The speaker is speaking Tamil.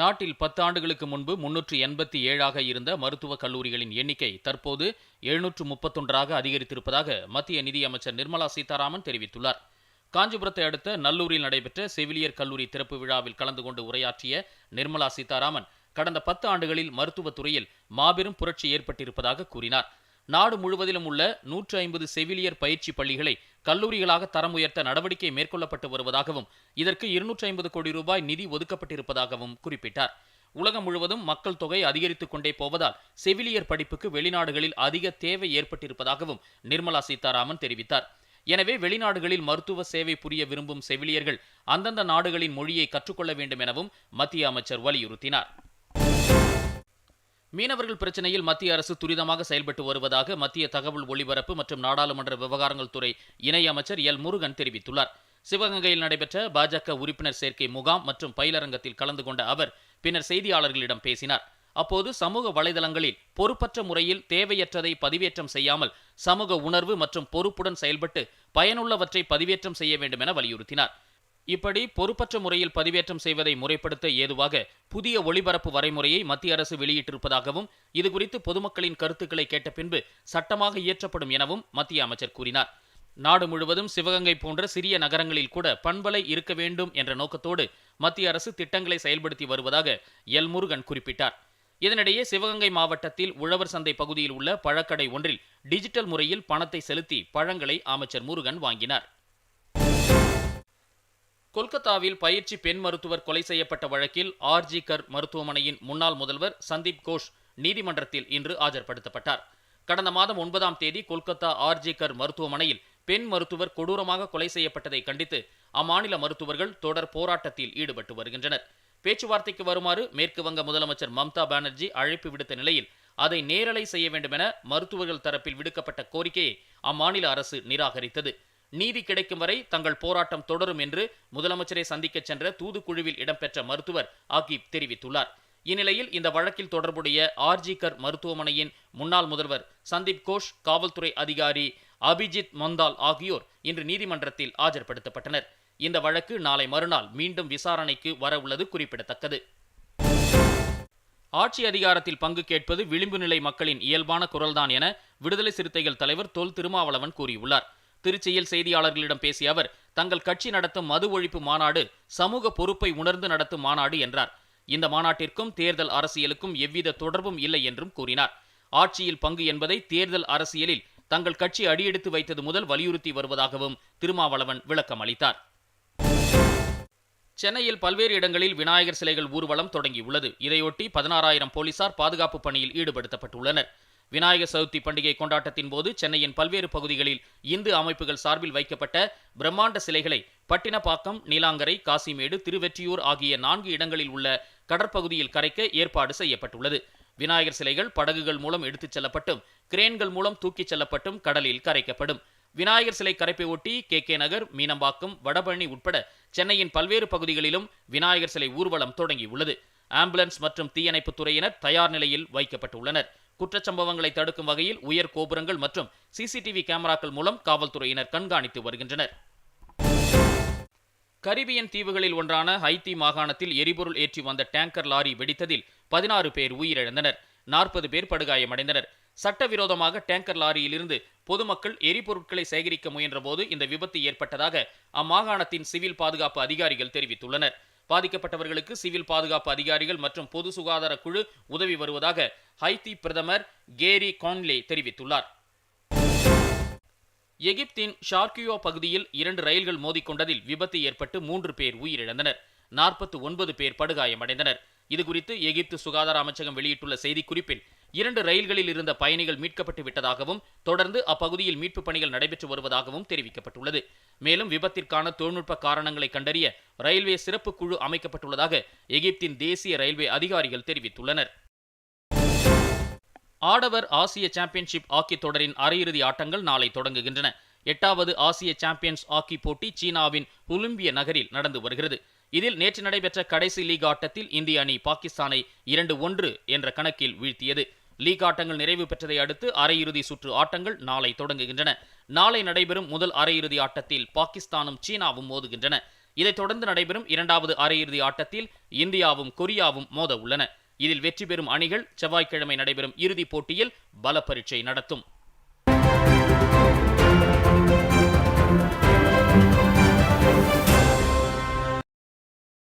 நாட்டில் பத்து ஆண்டுகளுக்கு முன்பு முன்னூற்று எண்பத்தி ஏழாக இருந்த மருத்துவக் கல்லூரிகளின் எண்ணிக்கை தற்போது எழுநூற்று முப்பத்தொன்றாக அதிகரித்திருப்பதாக மத்திய நிதியமைச்சர் நிர்மலா சீதாராமன் தெரிவித்துள்ளார். காஞ்சிபுரத்தை அடுத்த நல்லூரில் நடைபெற்ற செவிலியர் கல்லூரி திறப்பு விழாவில் கலந்து கொண்டு உரையாற்றிய நிர்மலா சீதாராமன் கடந்த பத்து ஆண்டுகளில் மருத்துவத் துறையில் மாபெரும் புரட்சி ஏற்பட்டிருப்பதாக கூறினார். நாடு முழுவதிலும் உள்ள நூற்று ஐம்பது செவிலியர் பயிற்சி பள்ளிகளை கல்லூரிகளாக தரம் உயர்த்த நடவடிக்கை மேற்கொள்ளப்பட்டு வருவதாகவும் இதற்கு இருநூற்றி ஐம்பது கோடி ரூபாய் நிதி ஒதுக்கப்பட்டிருப்பதாகவும் குறிப்பிட்டார். உலகம் முழுவதும் மக்கள் தொகை அதிகரித்துக் கொண்டே போவதால் செவிலியர் படிப்புக்கு வெளிநாடுகளில் அதிக தேவை ஏற்பட்டிருப்பதாகவும் நிர்மலா சீதாராமன் தெரிவித்தார். எனவே வெளிநாடுகளில் மருத்துவ சேவை புரிய விரும்பும் செவிலியர்கள் அந்தந்த நாடுகளின் மொழியை கற்றுக்கொள்ள வேண்டும் எனவும் மத்திய அமைச்சர் வலியுறுத்தினார். மீனவர்கள் பிரச்சனையில் மத்திய அரசு துரிதமாக செயல்பட்டு வருவதாக மத்திய தகவல் ஒலிபரப்பு மற்றும் நாடாளுமன்ற விவகாரங்கள் துறை இணையமைச்சர் எல். முருகன் தெரிவித்துள்ளார். சிவகங்கையில் நடைபெற்ற பாஜக உறுப்பினர் சேர்க்கை முகாம் மற்றும் பயிலரங்கத்தில் கலந்து கொண்ட அவர் பின்னர் செய்தியாளர்களிடம் பேசினார். அப்போது சமூக வலைதளங்களில் பொறுப்பற்ற முறையில் தேவையற்றதை பதிவேற்றம் செய்யாமல் சமூக உணர்வு மற்றும் பொறுப்புடன் செயல்பட்டு பயனுள்ளவற்றை பதிவேற்றம் செய்ய வேண்டும் என வலியுறுத்தினார். இப்படி பொறுப்பற்ற முறையில் பதிவேற்றம் செய்வதை முறைப்படுத்த ஏதுவாக புதிய ஒளிபரப்பு வரைமுறையை மத்திய அரசு வெளியிட்டிருப்பதாகவும் இதுகுறித்து பொதுமக்களின் கருத்துக்களை கேட்ட பின்பு சட்டமாக இயற்றப்படும் எனவும் மத்திய அமைச்சர் கூறினார். நாடு முழுவதும் சிவகங்கை போன்ற சிறிய நகரங்களில் கூட பண்பலை இருக்க வேண்டும் என்ற நோக்கத்தோடு மத்திய அரசு திட்டங்களை செயல்படுத்தி வருவதாக எல். முருகன் குறிப்பிட்டார். இதனிடையே சிவகங்கை மாவட்டத்தில் உழவர் சந்தை பகுதியில் உள்ள பழக்கடை ஒன்றில் டிஜிட்டல் முறையில் பணத்தை செலுத்தி பழங்களை அமைச்சர் முருகன் வாங்கினார். கொல்கத்தாவில் பயிற்சி பெண் மருத்துவர் கொலை செய்யப்பட்ட வழக்கில் ஆர்ஜி கர் மருத்துவமனையின் முன்னாள் முதல்வர் சந்தீப் கோஷ் நீதிமன்றத்தில் இன்று ஆஜர்படுத்தப்பட்டார். கடந்த மாதம் ஒன்பதாம் தேதி கொல்கத்தா ஆர்ஜி கர் மருத்துவமனையில் பெண் மருத்துவர் கொடூரமாக கொலை செய்யப்பட்டதை கண்டித்து அம்மாநில மருத்துவர்கள் தொடர் போராட்டத்தில் ஈடுபட்டு வருகின்றனர். பேச்சுவார்த்தைக்கு வருமாறு மேற்கு வங்க முதலமைச்சர் மம்தா பானர்ஜி அழைப்பு விடுத்த நிலையில் அதை நேரலை செய்ய வேண்டுமென மருத்துவர்கள் தரப்பில் விடுக்கப்பட்ட கோரிக்கையை அம்மாநில அரசு நிராகரித்தது. நீதி கிடைக்கும் வரை தங்கள் போராட்டம் தொடரும் என்று முதலமைச்சரை சந்திக்கச் சென்ற தூதுக்குழுவில் இடம்பெற்ற மருத்துவர் ஆகிப் தெரிவித்துள்ளார். இந்நிலையில் இந்த வழக்கில் தொடர்புடைய ஆர்ஜிகர் மருத்துவமனையின் முன்னாள் முதல்வர் சந்தீப் கோஷ் காவல்துறை அதிகாரி அபிஜித் மொந்தால் ஆகியோர் இன்று நீதிமன்றத்தில் ஆஜர்படுத்தப்பட்டனர். இந்த வழக்கு நாளை மறுநாள் மீண்டும் விசாரணைக்கு வரவுள்ளது குறிப்பிடத்தக்கது. ஆட்சி அதிகாரத்தில் பங்கு கேட்பது விளிம்பு நிலை மக்களின் இயல்பான குரல்தான் என விடுதலை சிறுத்தைகள் தலைவர் தொல் திருமாவளவன் கூறியுள்ளார். திருச்சியில் செய்தியாளர்களிடம் பேசிய அவர் தங்கள் கட்சி நடத்தும் மது ஒழிப்பு மாநாடு சமூக பொறுப்பை உணர்ந்து நடத்தும் மாநாடு என்றார். இந்த மாநாட்டிற்கும் தேர்தல் அரசியலுக்கும் எவ்வித தொடர்பும் இல்லை என்றும் கூறினார். ஆட்சியில் பங்கு என்பதை தேர்தல் அரசியலில் தங்கள் கட்சி அடியெடுத்து வைத்தது முதல் வலியுறுத்தி வருவதாகவும் திருமாவளவன் விளக்கம் அளித்தார். சென்னையில் பல்வேறு இடங்களில் விநாயகர் சிலைகள் ஊர்வலம் தொடங்கியுள்ளது. இதையொட்டி பதினாறாயிரம் போலீசார் பாதுகாப்பு பணியில் ஈடுபடுத்தப்பட்டுள்ளனர். விநாயகர் சதுர்த்தி பண்டிகை கொண்டாட்டத்தின் போது சென்னையின் பல்வேறு பகுதிகளில் இந்து அமைப்புகள் சார்பில் வைக்கப்பட்ட பிரம்மாண்ட சிலைகளை பட்டினப்பாக்கம் நீலாங்கரை காசிமேடு திருவெற்றியூர் ஆகிய நான்கு இடங்களில் உள்ள கடற்பகுதியில் கரைக்க ஏற்பாடு செய்யப்பட்டுள்ளது. விநாயகர் சிலைகள் படகுகள் மூலம் எடுத்துச் செல்லப்பட்டும் கிரேன்கள் மூலம் தூக்கிச் செல்லப்பட்டும் கடலில் கரைக்கப்படும். விநாயகர் சிலை கரைப்பை ஒட்டி கே. கே. நகர் மீனம்பாக்கம் வடபழனி உட்பட சென்னையின் பல்வேறு பகுதிகளிலும் விநாயகர் சிலை ஊர்வலம் தொடங்கியுள்ளது. ஆம்புலன்ஸ் மற்றும் தீயணைப்புத் துறையினர் தயார் நிலையில் வைக்கப்பட்டுள்ளனர். குற்றச்சம்பவங்களை தடுக்கும் வகையில் உயர் கோபுரங்கள் மற்றும் சிசிடிவி கேமராக்கள் மூலம் காவல்துறையினர் கண்காணித்து வருகின்றனர். கரிபியன் தீவுகளில் ஒன்றான ஹைத்தி மாகாணத்தில் எரிபொருள் ஏற்றி வந்த டேங்கர் லாரி வெடித்ததில் பதினாறு பேர் உயிரிழந்தனர். நாற்பது பேர் படுகாயமடைந்தனர். சட்டவிரோதமாக டேங்கர் லாரியிலிருந்து பொதுமக்கள் எரிபொருட்களை சேகரிக்க முயன்றபோது இந்த விபத்து ஏற்பட்டதாக அம்மாகாணத்தின் சிவில் பாதுகாப்பு அதிகாரிகள் தெரிவித்துள்ளனர். பாதிக்கப்பட்டவர்களுக்கு சிவில் பாதுகாப்பு அதிகாரிகள் மற்றும் பொது சுகாதார குழு உதவி வருவதாக ஹைத்தி பிரதமர் கேரி கான்லே தெரிவித்துள்ளார். எகிப்தின் ஷார்கியோ பகுதியில் இரண்டு ரயில்கள் மோதிக்கொண்டதில் விபத்து ஏற்பட்டு மூன்று பேர் உயிரிழந்தனர். நாற்பத்து ஒன்பது பேர் படுகாயமடைந்தனர். இதுகுறித்து எகிப்து சுகாதார அமைச்சகம் வெளியிட்டுள்ள செய்திக்குறிப்பில் இரண்டு ரயில்களில் இருந்த பயணிகள் மீட்கப்பட்டு விட்டதாகவும் தொடர்ந்து அப்பகுதியில் மீட்பு பணிகள் நடைபெற்று வருவதாகவும் தெரிவிக்கப்பட்டுள்ளது. மேலும் விபத்திற்கான தொழில்நுட்ப காரணங்களை கண்டறிய ரயில்வே சிறப்பு குழு அமைக்கப்பட்டுள்ளதாக எகிப்தின் தேசிய ரயில்வே அதிகாரிகள் தெரிவித்துள்ளனர். ஆடவர் ஆசிய சாம்பியன்ஷிப் ஹாக்கி தொடரின் அரையிறுதி ஆட்டங்கள் நாளை தொடங்குகின்றன. எட்டாவது ஆசிய சாம்பியன்ஸ் ஹாக்கி போட்டி சீனாவின் ஒலிம்பிய நகரில் நடந்து வருகிறது. இதில் நேற்று நடைபெற்ற கடைசி லீக் ஆட்டத்தில் இந்திய அணி பாகிஸ்தானை இரண்டு ஒன்று என்ற கணக்கில் வீழ்த்தியது. லீக் ஆட்டங்கள் நிறைவு பெற்றதை அடுத்து அரையிறுதி சுற்று ஆட்டங்கள் நாளை தொடங்குகின்றன. நாளை நடைபெறும் முதல் அரையிறுதி ஆட்டத்தில் பாகிஸ்தானும் சீனாவும் மோதுகின்றன. இதைத் தொடர்ந்து நடைபெறும் இரண்டாவது அரையிறுதி ஆட்டத்தில் இந்தியாவும் கொரியாவும் மோத உள்ளன. இதில் வெற்றி பெறும் அணிகள் செவ்வாய்க்கிழமை நடைபெறும் இறுதிப் போட்டியில் பல பரீட்சை நடத்தும்.